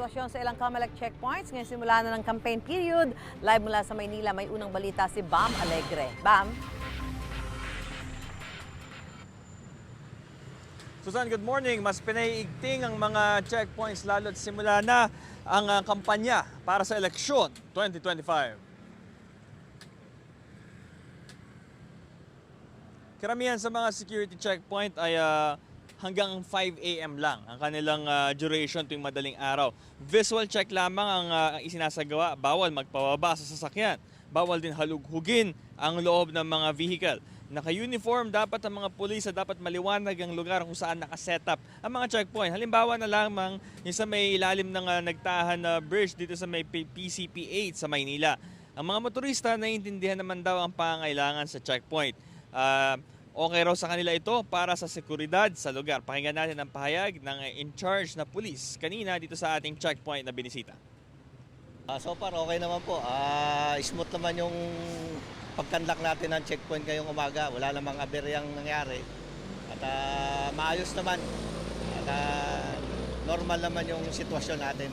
sitwasyon sa ilang Comelec checkpoints ngayon simula na ng campaign period. Live mula sa Maynila, may unang balita si Bam Alegre. Bam? Susan, good morning. Mas pinaiigting ang mga checkpoints lalo't simula na ang ah, kampanya para sa eleksyon 2025. Karamihan sa mga security checkpoint ay ah, hanggang 5 a.m. lang ang kanilang ah, duration tuwing madaling araw. Visual check lamang ang ah, isinasagawa. Bawal magpababa sa sasakyan. Bawal din halughugin ang loob ng mga vehicle. Naka-uniform dapat ang mga pulis at dapat maliwanag ang lugar kung saan nakasetup ang mga checkpoint. Halimbawa na lamang yung sa may ilalim ng ah, nagtahan na bridge dito sa may PCP 8 sa Maynila. Ang mga motorista naiintindihan naman daw ang pangailangan sa checkpoint. Ah, okay raw sa kanila ito para sa seguridad sa lugar. Pakinggan natin ang pahayag ng in charge na pulis kanina dito sa ating checkpoint na binisita. Ah, so far, okay naman po. Ah, smooth naman yung pagkandak natin ng checkpoint ngayong umaga. Wala namang aberyang nangyari. At ah, maayos naman. At ah, normal naman yung sitwasyon natin.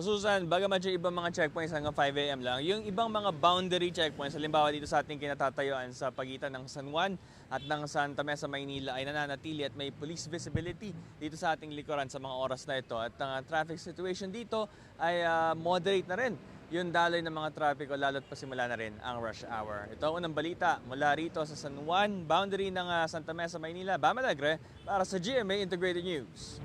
Susan, bagamat yung ibang mga checkpoints hanggang 5 a.m. lang, yung ibang mga boundary checkpoints, halimbawa dito sa ating kinatatayuan sa pagitan ng San Juan at ng Santa Mesa, Maynila ay nananatili at may police visibility dito sa ating likuran sa mga oras na ito. At ang traffic situation dito ay ah, moderate na rin yung daloy ng mga traffic o lalo't pasimula na rin ang rush hour. Ito ang unang balita mula rito sa San Juan, boundary ng ah, Santa Mesa, Maynila, Bam Alegre, para sa GMA Integrated News.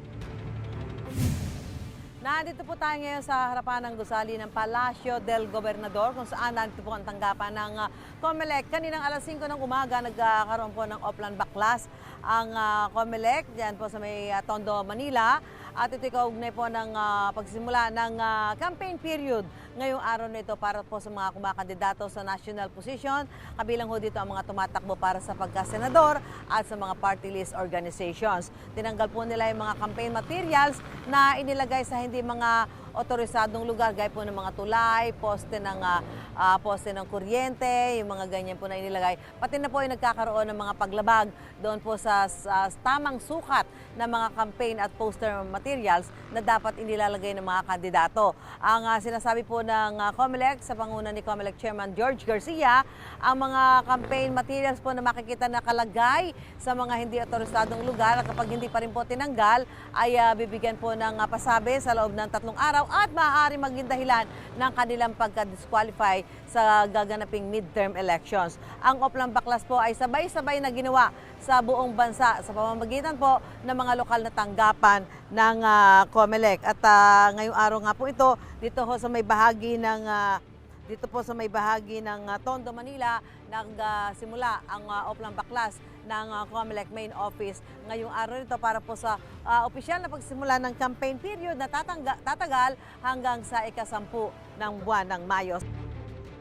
Nandito po tayo ngayon sa harapan ng gusali ng Palacio del Gobernador kung saan nandito po ang tanggapan ng uh, COMELEC. Kaninang alas 5 ng umaga nagkaroon po ng Oplan Baklas ang uh, COMELEC diyan po sa may uh, Tondo, Manila. At ito kaugnay po ng uh, pagsimula ng uh, campaign period ngayong araw na ito para po sa mga kumakandidato sa national position. Kabilang ho dito ang mga tumatakbo para sa pagkasenador at sa mga party list organizations. Tinanggal po nila yung mga campaign materials na inilagay sa hindi mga otorisadong lugar gaya po ng mga tulay, poste ng ah, ah, poste ng kuryente, yung mga ganyan po na inilagay. Pati na po yung nagkakaroon ng mga paglabag doon po sa, sa tamang sukat ng mga campaign at poster materials na dapat inilalagay ng mga kandidato. Ang ah, sinasabi po ng ah, COMELEC sa panguna ni COMELEC Chairman George Garcia, ang mga campaign materials po na makikita nakalagay sa mga hindi otorisadong lugar at kapag hindi pa rin po tinanggal ay ah, bibigyan po ng ah, pasabi sa loob ng tatlong araw at maaari maging dahilan ng kanilang pagka-disqualify sa gaganaping midterm elections. Ang Oplang Baklas po ay sabay-sabay na ginawa sa buong bansa sa pamamagitan po ng mga lokal na tanggapan ng ah, COMELEC. At ah, ngayong araw nga po ito, dito ho sa may bahagi ng ah, dito po sa may bahagi ng Tondo, Manila, nagsimula ang ah, Oplang Baklas ng ah, COMELEC main office ngayong araw nito para po sa ah, opisyal na pagsimula ng campaign period na tatangga, tatagal hanggang sa ikasampu ng buwan ng Mayo.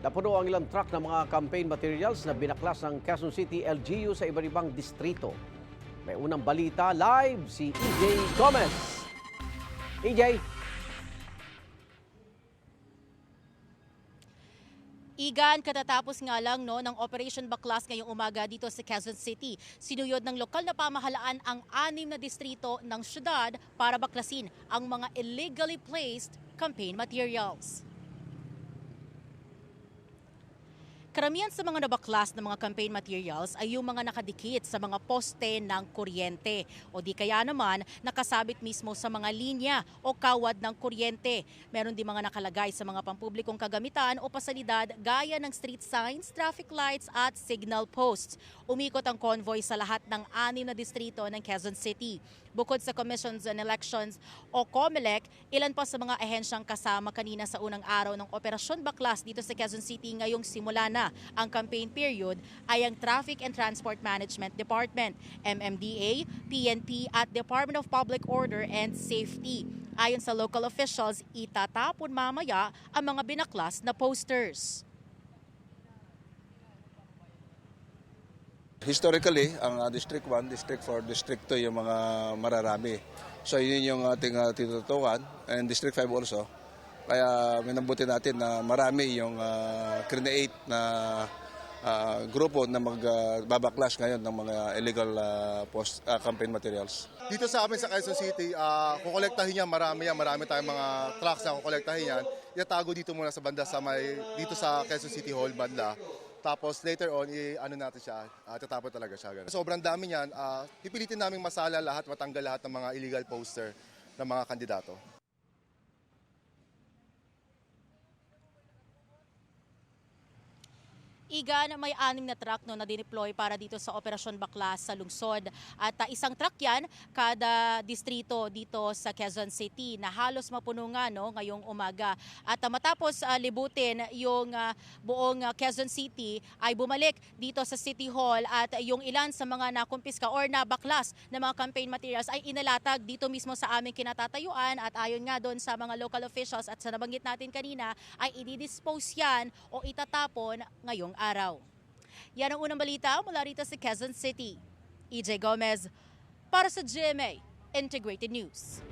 Napuno ang ilang truck ng mga campaign materials na binaklas ng Quezon City LGU sa iba't ibang distrito. May unang balita live si EJ Gomez. EJ, Igan, katatapos nga lang no, ng Operation Baklas ngayong umaga dito sa Quezon City. Sinuyod ng lokal na pamahalaan ang anim na distrito ng syudad para baklasin ang mga illegally placed campaign materials. Karamihan sa mga nabaklas ng mga campaign materials ay yung mga nakadikit sa mga poste ng kuryente o di kaya naman nakasabit mismo sa mga linya o kawad ng kuryente. Meron din mga nakalagay sa mga pampublikong kagamitan o pasalidad gaya ng street signs, traffic lights at signal posts. Umikot ang convoy sa lahat ng anim na distrito ng Quezon City. Bukod sa Commissions on Elections o COMELEC, ilan pa sa mga ahensyang kasama kanina sa unang araw ng Operasyon Baklas dito sa Quezon City ngayong simula na ang campaign period ay ang Traffic and Transport Management Department, MMDA, PNP at Department of Public Order and Safety. Ayon sa local officials, itatapon mamaya ang mga binaklas na posters. Historically, ang uh, District 1, District 4, District 2 yung mga mararami. So yun yung ating uh, tinutukan and District 5 also. Kaya minabuti natin na marami yung uh, create na ah, grupo na magbabaklas ngayon ng mga illegal ah, post, ah, campaign materials. Dito sa amin sa Quezon City, uh, kukolektahin yan, marami yan, marami tayong mga trucks na kukolektahin yan. Itatago dito muna sa banda sa may, dito sa Quezon City Hall banda. Tapos later on, i- ano natin siya, uh, tatapon talaga siya. Ganun. Sobrang dami niyan. Uh, pipilitin namin masala lahat, matanggal lahat ng mga illegal poster ng mga kandidato. Igan, may anim na truck no, na dineploy para dito sa Operasyon Baklas sa lungsod. At ah, isang truck yan kada distrito dito sa Quezon City na halos mapuno nga no, ngayong umaga. At ah, matapos ah, libutin yung ah, buong ah, Quezon City ay bumalik dito sa City Hall at yung ilan sa mga nakumpiska or nabaklas na mga campaign materials ay inalatag dito mismo sa aming kinatatayuan at ayon nga doon sa mga local officials at sa nabanggit natin kanina ay i-dispose yan o itatapon araw. Yan ang unang balita mula rito sa Quezon City. EJ Gomez para sa GMA Integrated News.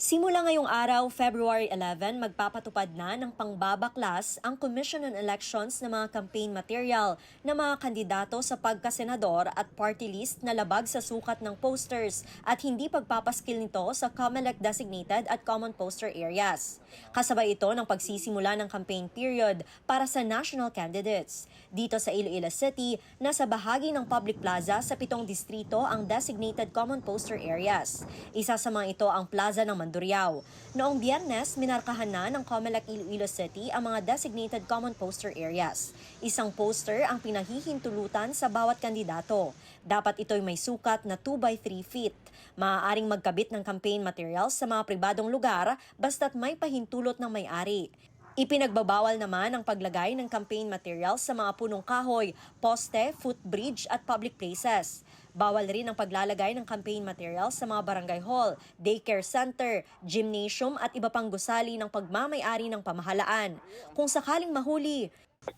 Simula ngayong araw, February 11, magpapatupad na ng pangbabaklas ang Commission on Elections ng mga campaign material ng mga kandidato sa pagkasenador at party list na labag sa sukat ng posters at hindi pagpapaskil nito sa COMELEC designated at common poster areas. Kasabay ito ng pagsisimula ng campaign period para sa national candidates. Dito sa Iloilo City, nasa bahagi ng public plaza sa pitong distrito ang designated common poster areas. Isa sa mga ito ang plaza ng Mandurriao. Noong biyernes, minarkahan na ng COMELEC Iloilo City ang mga designated common poster areas. Isang poster ang pinahihintulutan sa bawat kandidato. Dapat ito'y may sukat na 2 by 3 feet. Maaaring magkabit ng campaign materials sa mga pribadong lugar basta't may pahintulot ng may-ari. Ipinagbabawal naman ang paglagay ng campaign materials sa mga punong kahoy, poste, footbridge at public places. Bawal rin ang paglalagay ng campaign materials sa mga barangay hall, daycare center, gymnasium at iba pang gusali ng pagmamayari ng pamahalaan. Kung sakaling mahuli,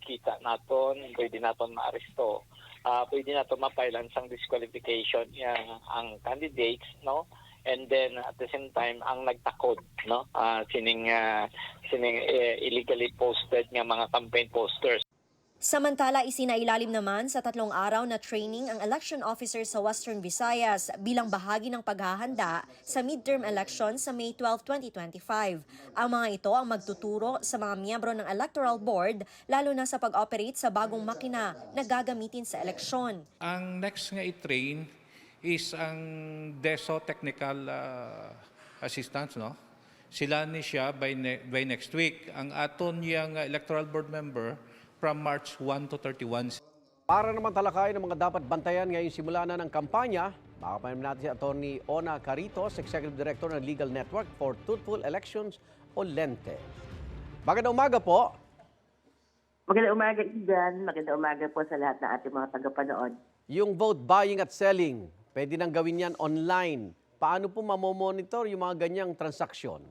kita naton, pwede naton maaresto. Ah, pwede naton mapailan sang disqualification yang ang candidates, no? And then at the same time ang nagtakod, no? Ah, sining ah, sining eh, illegally posted nga mga campaign posters. Samantala, isinailalim naman sa tatlong araw na training ang election officers sa Western Visayas bilang bahagi ng paghahanda sa midterm election sa May 12, 2025. Ang mga ito ang magtuturo sa mga miyembro ng Electoral Board lalo na sa pag-operate sa bagong makina na gagamitin sa eleksyon. Ang next nga i-train is ang DESO Technical uh, Assistance, no? Sila ni siya by, ne- by next week. Ang aton uh, electoral board member from March 1 to 31. Para naman talakayin ang mga dapat bantayan ngayong simula na ng kampanya, makapanamin natin si Atty. Ona Caritos, Executive Director ng Legal Network for Truthful Elections o LENTE. Magandang umaga po. Magandang umaga, Igan. Magandang umaga po sa lahat ng ating mga tagapanood. Yung vote buying at selling, pwede nang gawin yan online. Paano po mamomonitor yung mga ganyang transaksyon?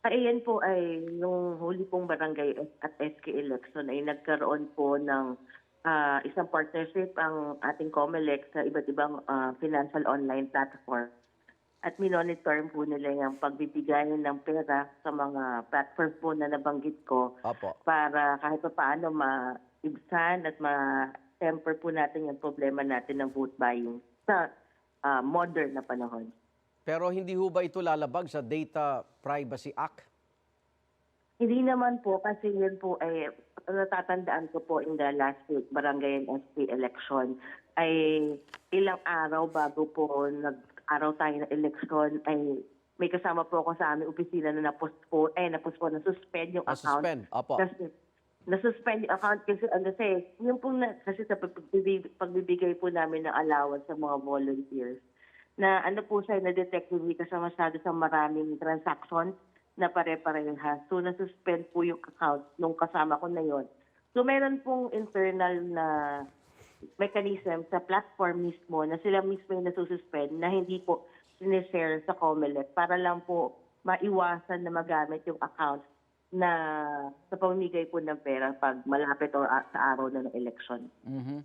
Ayan po ay nung huli pong barangay at SK election ay nagkaroon po ng ah, isang partnership ang ating COMELEC sa iba't ibang ah, financial online platform. At minonitor po nila yung pagbibigay ng pera sa mga platform po na nabanggit ko Opo. para kahit pa paano maibsan at ma-temper po natin yung problema natin ng vote buying sa ah, modern na panahon. Pero hindi ho ba ito lalabag sa Data Privacy Act? Hindi naman po kasi yun po ay natatandaan ko po in the last week barangay and SP election ay ilang araw bago po nag-araw tayo ng election ay may kasama po ako sa aming opisina na na-postpone, eh na-postpone, na-suspend yung account. Na-suspend, opo. Kasi na-suspend yung account kasi ano kasi yung po na, kasi sa pagbibigay, pagbibigay po namin ng allowance sa mga volunteers na ano po siya na-detect hindi kasi masyado sa maraming transaction na pare-parehas. So, na-suspend po yung account nung kasama ko na yon. So, meron pong internal na mechanism sa platform mismo na sila mismo yung nasususpend na hindi po sinishare sa COMELEC para lang po maiwasan na magamit yung account na sa pamimigay po ng pera pag malapit a- sa araw na ng election. Mhm.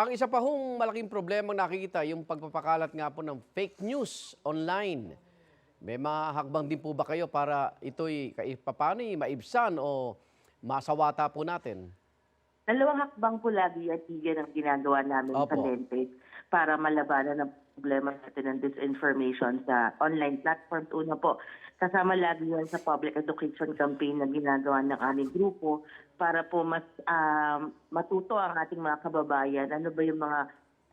Ang isa pa hong malaking problema nakikita, yung pagpapakalat nga po ng fake news online. May mga hakbang din po ba kayo para ito'y paano maibsan o masawata po natin? dalawang hakbang po lagi at tigan ang ginagawa namin sa Opo. Lente para malabanan ang problema natin ng disinformation sa online platforms. Una po, kasama lagi yan sa public education campaign na ginagawa ng aming grupo para po mas um, matuto ang ating mga kababayan. Ano ba yung mga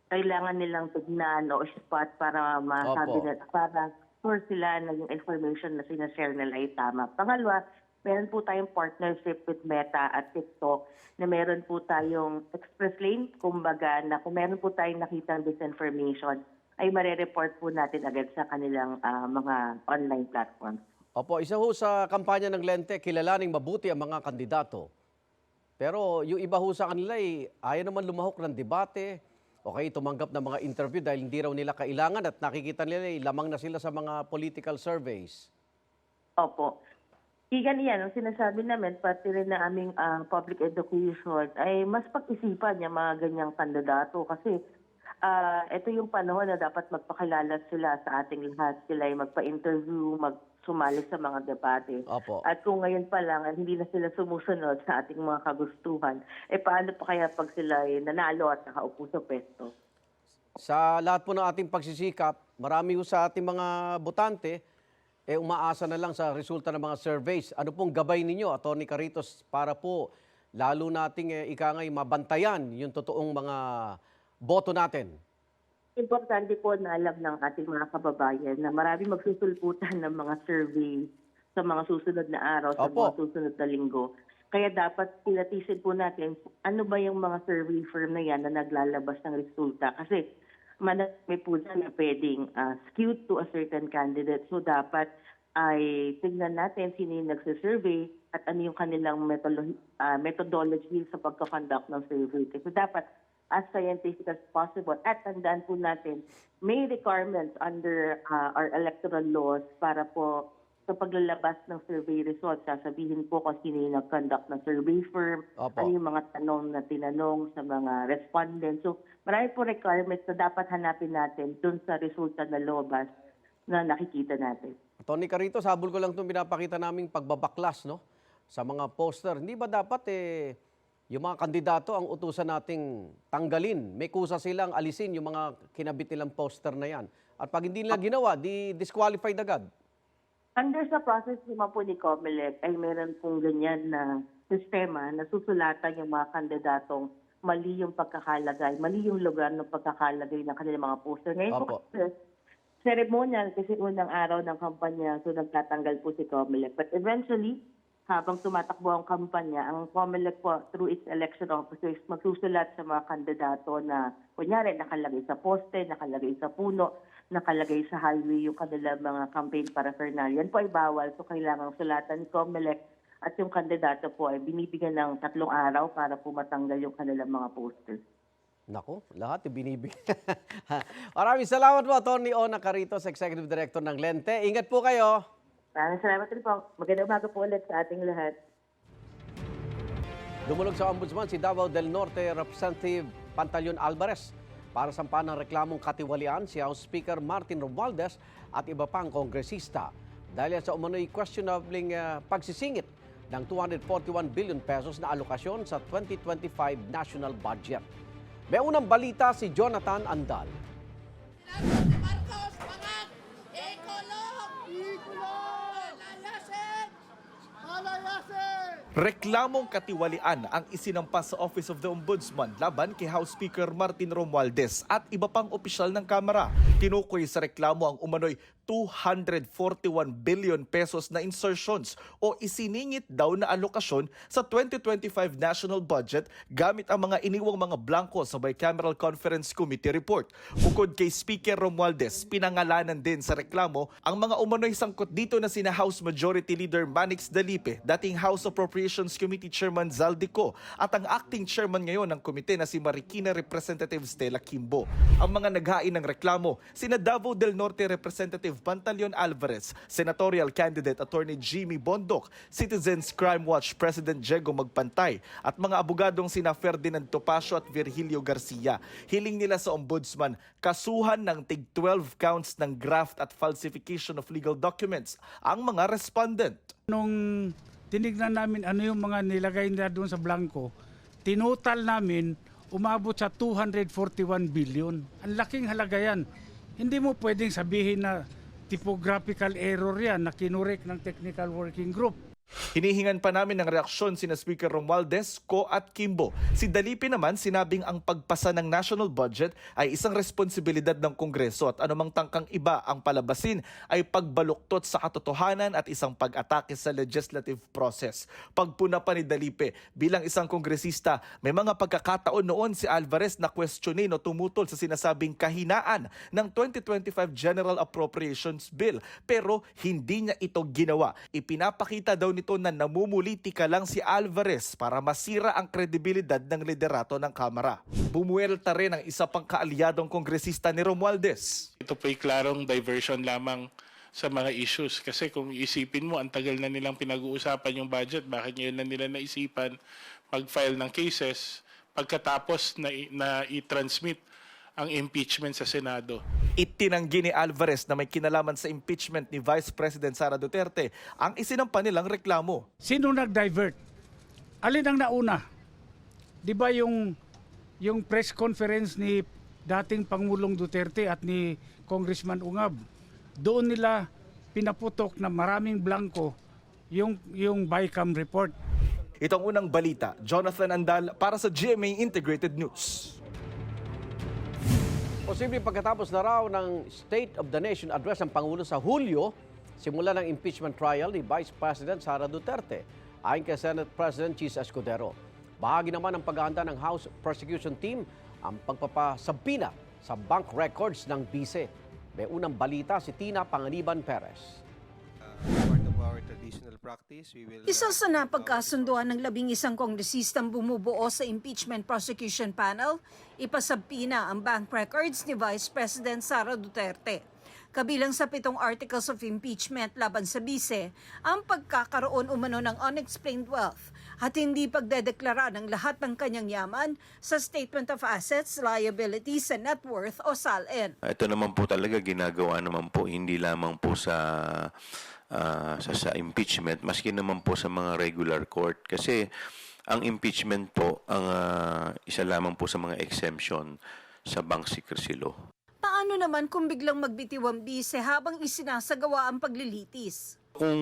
kailangan nilang tignan o spot para masabi Opo. na, para sure sila na yung information na sinashare nila ay tama. Pangalawa, meron po tayong partnership with Meta at TikTok na meron po tayong express lane, kumbaga na kung meron po tayong nakitang disinformation, ay marereport po natin agad sa kanilang ah, mga online platforms. Opo, isa ho sa kampanya ng Lente, kilalaning mabuti ang mga kandidato. Pero yung iba ho sa kanila ay ayaw naman lumahok ng debate, okay, tumanggap ng mga interview dahil hindi raw nila kailangan at nakikita nila ay lamang na sila sa mga political surveys. Opo. Igan yan, ang sinasabi namin, pati rin na aming ah, public education, ay mas pag-isipan yung mga ganyang kandidato kasi ah, ito yung panahon na dapat magpakilala sila sa ating lahat. Sila ay magpa-interview, magsumali sa mga debate. Opo. At kung ngayon pa lang, ah, hindi na sila sumusunod sa ating mga kagustuhan, eh paano pa kaya pag sila ay nanalo at nakaupo sa pwesto? Sa lahat po ng ating pagsisikap, marami ho sa ating mga botante, eh umaasa na lang sa resulta ng mga surveys. Ano pong gabay ninyo, Atty. Caritos, para po lalo nating eh, ika nga'y mabantayan yung totoong mga boto natin? Importante po na alam ng ating mga kababayan na marami magsusulputan ng mga survey sa mga susunod na araw, sa Opo. mga susunod na linggo. Kaya dapat pilatisin po natin ano ba yung mga survey firm na yan na naglalabas ng resulta. Kasi manami po dyan na pwedeng ah, skewed to a certain candidate. So dapat ay tignan natin sino yung nagsisurvey at ano yung kanilang metolo- ah, methodology sa pagkakonduct ng survey. Kasi dapat as scientific as possible. At tandaan po natin, may requirements under ah, our electoral laws para po sa paglalabas ng survey results, sasabihin po kung sino yung nag-conduct ng survey firm, Opo. ano yung mga tanong na tinanong sa mga respondents. So, marami po requirements na dapat hanapin natin dun sa resulta na lobas na nakikita natin. Tony Carito, sabol ko lang itong pinapakita naming pagbabaklas no? sa mga poster. Hindi ba dapat eh, yung mga kandidato ang utusan nating tanggalin? May kusa silang alisin yung mga kinabit nilang poster na yan. At pag hindi nila ginawa, di disqualified agad. Under sa process naman po ni COMELEC ay meron pong ganyan na sistema na susulatan yung mga kandidatong mali yung pagkakalagay, mali yung lugar ng pagkakalagay ng kanilang mga poster. Ngayon Opo. po, ceremonial kasi unang araw ng kampanya so nagtatanggal po si COMELEC. But eventually, habang tumatakbo ang kampanya, ang COMELEC po through its election officers magsusulat sa mga kandidato na kunyari nakalagay sa poste, nakalagay sa puno, nakalagay sa highway yung kanilang mga campaign paraphernalia. Yan po ay bawal so kailangan sulatan ni COMELEC at yung kandidato po ay binibigyan ng tatlong araw para po matanggal yung kanilang mga posters. Nako, lahat ibinibigay. Maraming salamat po, Tony Ona Caritos, Executive Director ng Lente. Ingat po kayo. Maraming salamat rin po. Magandang umaga po ulit sa ating lahat. Dumulog sa Ombudsman si Davao del Norte Representative Pantaleon Alvarez para sampahan ng reklamong katiwalian si House Speaker Martin Romualdez at iba pang kongresista dahil sa umano'y questionabling uh, pagsisingit ng 241 billion pesos na alokasyon sa 2025 national budget. May unang balita si Jonathan Andal. Reklamong katiwalian ang isinampas sa Office of the Ombudsman laban kay House Speaker Martin Romualdez at iba pang opisyal ng Kamara. Tinukoy sa reklamo ang umano'y 241 billion pesos na insertions o isiningit daw na alokasyon sa 2025 national budget gamit ang mga iniwang mga blanco sa Bicameral Conference Committee report. Bukod kay Speaker Romualdez, pinangalanan din sa reklamo ang mga umano'y sangkot dito na sina House Majority Leader Manix Dalipe, dating House Appropriations Committee Chairman Zaldico at ang acting chairman ngayon ng komite na si Marikina Representative Stella Kimbo. Ang mga naghain ng reklamo, sina Davao del Norte Representative Pantaleon Alvarez, Senatorial Candidate Attorney Jimmy Bondok, Citizens Crime Watch President Diego Magpantay at mga abogadong sina Ferdinand Topacio at Virgilio Garcia. Hiling nila sa Ombudsman kasuhan ng tig 12 counts ng graft at falsification of legal documents ang mga respondent. Nung tinignan namin ano yung mga nilagay nila doon sa blanco, tinutal namin umabot sa 241 billion. Ang laking halaga yan. Hindi mo pwedeng sabihin na typographical error yan na kinurek ng technical working group. Hinihingan pa namin ng reaksyon sina Speaker Romualdez, Ko at Kimbo. Si Dalipi naman sinabing ang pagpasa ng national budget ay isang responsibilidad ng Kongreso at anumang tangkang iba ang palabasin ay pagbaluktot sa katotohanan at isang pag-atake sa legislative process. Pagpuna pa ni Dalipe, bilang isang kongresista, may mga pagkakataon noon si Alvarez na questionin o tumutol sa sinasabing kahinaan ng 2025 General Appropriations Bill pero hindi niya ito ginawa. Ipinapakita daw nito na namumulitika lang si Alvarez para masira ang kredibilidad ng liderato ng Kamara. Bumuelta rin ang isa pang kaalyadong kongresista ni Romualdez. Ito po'y klarong diversion lamang sa mga issues. Kasi kung isipin mo, ang tagal na nilang pinag-uusapan yung budget, bakit ngayon na nila naisipan mag-file ng cases pagkatapos na, na i-transmit ang impeachment sa Senado. Itinanggi ni Alvarez na may kinalaman sa impeachment ni Vice President Sara Duterte ang isinampa nilang reklamo. Sino nag-divert? Alin ang nauna? Di ba yung, yung press conference ni dating Pangulong Duterte at ni Congressman Ungab? Doon nila pinaputok na maraming blanco yung, yung BICAM report. Itong unang balita, Jonathan Andal para sa GMA Integrated News. Posibleng pagkatapos na raw ng State of the Nation address ng Pangulo sa Hulyo, simula ng impeachment trial ni Vice President Sara Duterte, ayon kay Senate President Chis Escudero. Bahagi naman ng paghahanda ng House Prosecution Team ang pagpapasabina sa bank records ng bise. May unang balita si Tina Panganiban Perez. Isa sa napagkasunduan ng labing isang kongresistang bumubuo sa impeachment prosecution panel, ipasabpina ang bank records ni Vice President Sara Duterte. Kabilang sa pitong articles of impeachment laban sa bise, ang pagkakaroon umano ng unexplained wealth at hindi pagdedeklara ng lahat ng kanyang yaman sa Statement of Assets, Liabilities and Net Worth o SALN. Ito naman po talaga ginagawa naman po hindi lamang po sa ah, sa, sa impeachment maski naman po sa mga regular court kasi ang impeachment po ang ah, isa lamang po sa mga exemption sa bank secrecy law. Paano naman kung biglang magbitiw ang bise habang isinasagawa ang paglilitis? Kung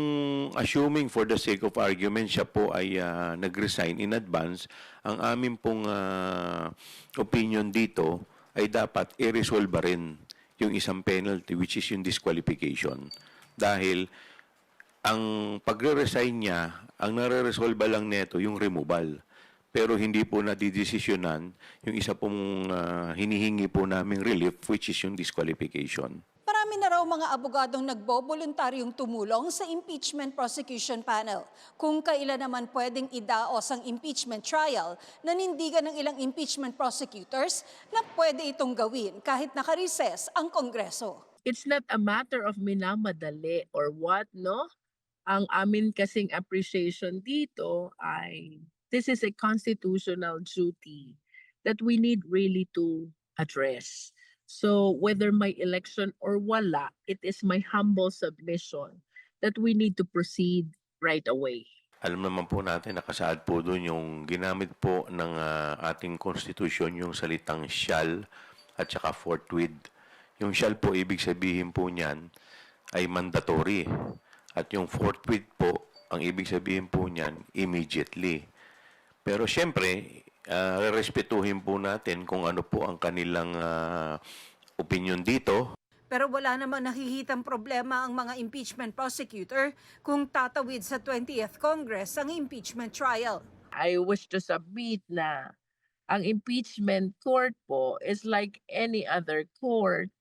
assuming for the sake of argument siya po ay ah, nag-resign in advance, ang amin pong ah, opinion dito ay dapat i-resolve rin yung isang penalty which is yung disqualification. Dahil ang pagre-resign niya, ang nare-resolve lang neto yung removal. Pero hindi po nadidesisyonan yung isa pong ah, hinihingi po naming relief which is yung disqualification. Marami na raw mga abogadong nagboboluntaryong tumulong sa impeachment prosecution panel. Kung kailan naman pwedeng idaos ang impeachment trial, nanindigan ng ilang impeachment prosecutors na pwede itong gawin kahit nakareses ang Kongreso. it's not a matter of minamadali or what, no? Ang amin kasing appreciation dito ay this is a constitutional duty that we need really to address. So whether may election or wala, it is my humble submission that we need to proceed right away. Alam naman po natin, nakasaad po doon yung ginamit po ng ah, ating konstitusyon, yung salitang shall at saka forthwith. Yung shall po, ibig sabihin po niyan ay mandatory. At yung forthwith po, ang ibig sabihin po niyan, immediately. Pero siyempre, uh, respetuhin po natin kung ano po ang kanilang ah, opinion dito. Pero wala namang nakihitang problema ang mga impeachment prosecutor kung tatawid sa 20th Congress ang impeachment trial. I wish to submit na ang impeachment court po is like any other court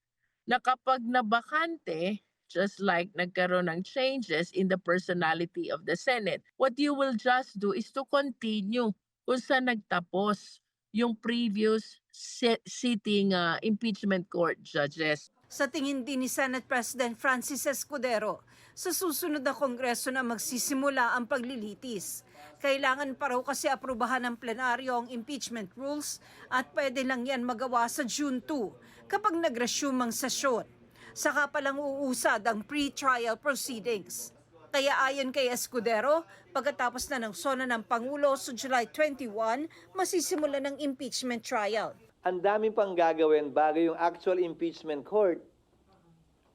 na kapag nabakante, just like nagkaroon ng changes in the personality of the Senate, what you will just do is to continue kung saan nagtapos yung previous sit- sitting uh, impeachment court judges. Sa tingin din ni Senate President Francis Escudero, sa susunod na kongreso na magsisimula ang paglilitis. Kailangan pa raw kasi aprubahan ng plenaryo ang impeachment rules at pwede lang yan magawa sa June 2 kapag nag-resume ang sesyon. Saka palang uusad ang pre-trial proceedings. Kaya ayon kay Escudero, pagkatapos na ng sona ng Pangulo sa July 21, masisimula ng impeachment trial. ang dami pang gagawin bago yung actual impeachment court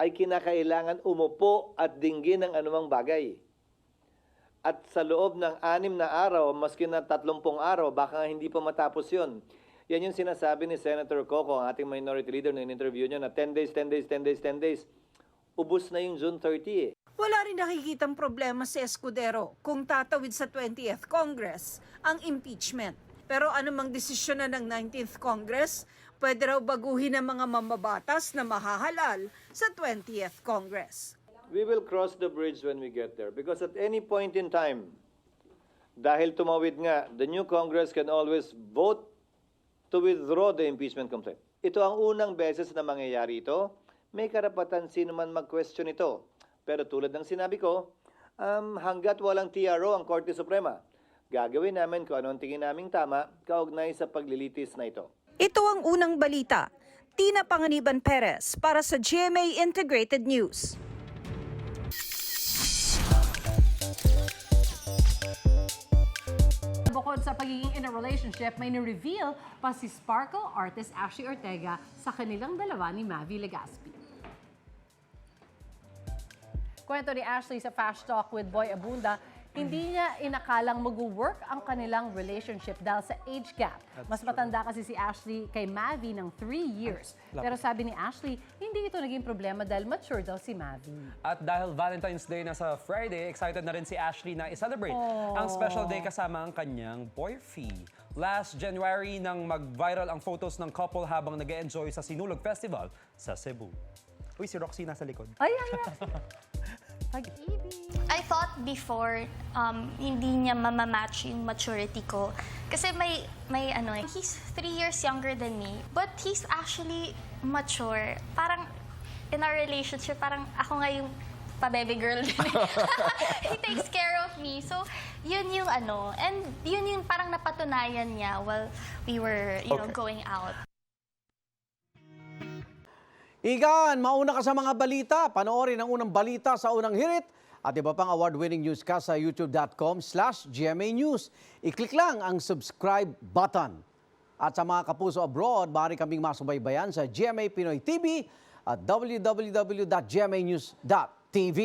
ay kinakailangan umupo at dinggin ng anumang bagay. At sa loob ng anim na araw, maski na tatlumpong araw, baka hindi pa matapos yon. Yan yung sinasabi ni Senator Coco, ang ating minority leader na in-interview niya na 10 days, 10 days, 10 days, 10 days. Ubus na yung June 30 eh. Wala rin nakikitang problema si Escudero kung tatawid sa 20th Congress ang impeachment. Pero anumang desisyon na ng 19th Congress, pwede raw baguhin ng mga mamabatas na mahahalal sa 20th Congress. We will cross the bridge when we get there because at any point in time, dahil tumawid nga, the new Congress can always vote to withdraw the impeachment complaint. Ito ang unang beses na mangyayari ito. May karapatan sino man mag-question ito. Pero tulad ng sinabi ko, um, hanggat walang TRO ang Korte Suprema, gagawin namin kung ano ang tingin naming tama kaugnay sa paglilitis na ito. Ito ang unang balita. Tina Panganiban Perez para sa GMA Integrated News. Bukod sa pagiging in a relationship, may ni-reveal pa si Sparkle artist Ashley Ortega sa kanilang dalawa ni Mavi Legaspi. Kwento ni Ashley sa Fast Talk with Boy Abunda, hindi niya inakalang mag-work ang kanilang relationship dahil sa age gap. Mas matanda kasi si Ashley kay Mavi ng 3 years. Pero sabi ni Ashley, hindi ito naging problema dahil mature daw si Mavi. At dahil Valentine's Day na sa Friday, excited na rin si Ashley na i-celebrate ang special day kasama ang kanyang boyfriend. Last January nang mag-viral ang photos ng couple habang nag enjoy sa Sinulog Festival sa Cebu. Uy, si Roxy nasa likod. Ay, ay, ay. Pag-ibig. I thought before, um, hindi niya mamamatch yung maturity ko. Kasi may, may ano, eh, he's three years younger than me, but he's actually mature. Parang, in our relationship, parang ako nga yung pa-baby girl din. He takes care of me. So, yun yung ano, and yun yung parang napatunayan niya while we were, you know, Okay. going out. Igan, mauna ka sa mga balita. Panoorin ang unang balita sa unang hirit at iba pang award-winning newscast sa youtube.com slash GMA News. I-click lang ang subscribe button. At sa mga kapuso abroad, maaari kaming masubaybayan sa GMA Pinoy TV at www.gmanews.tv.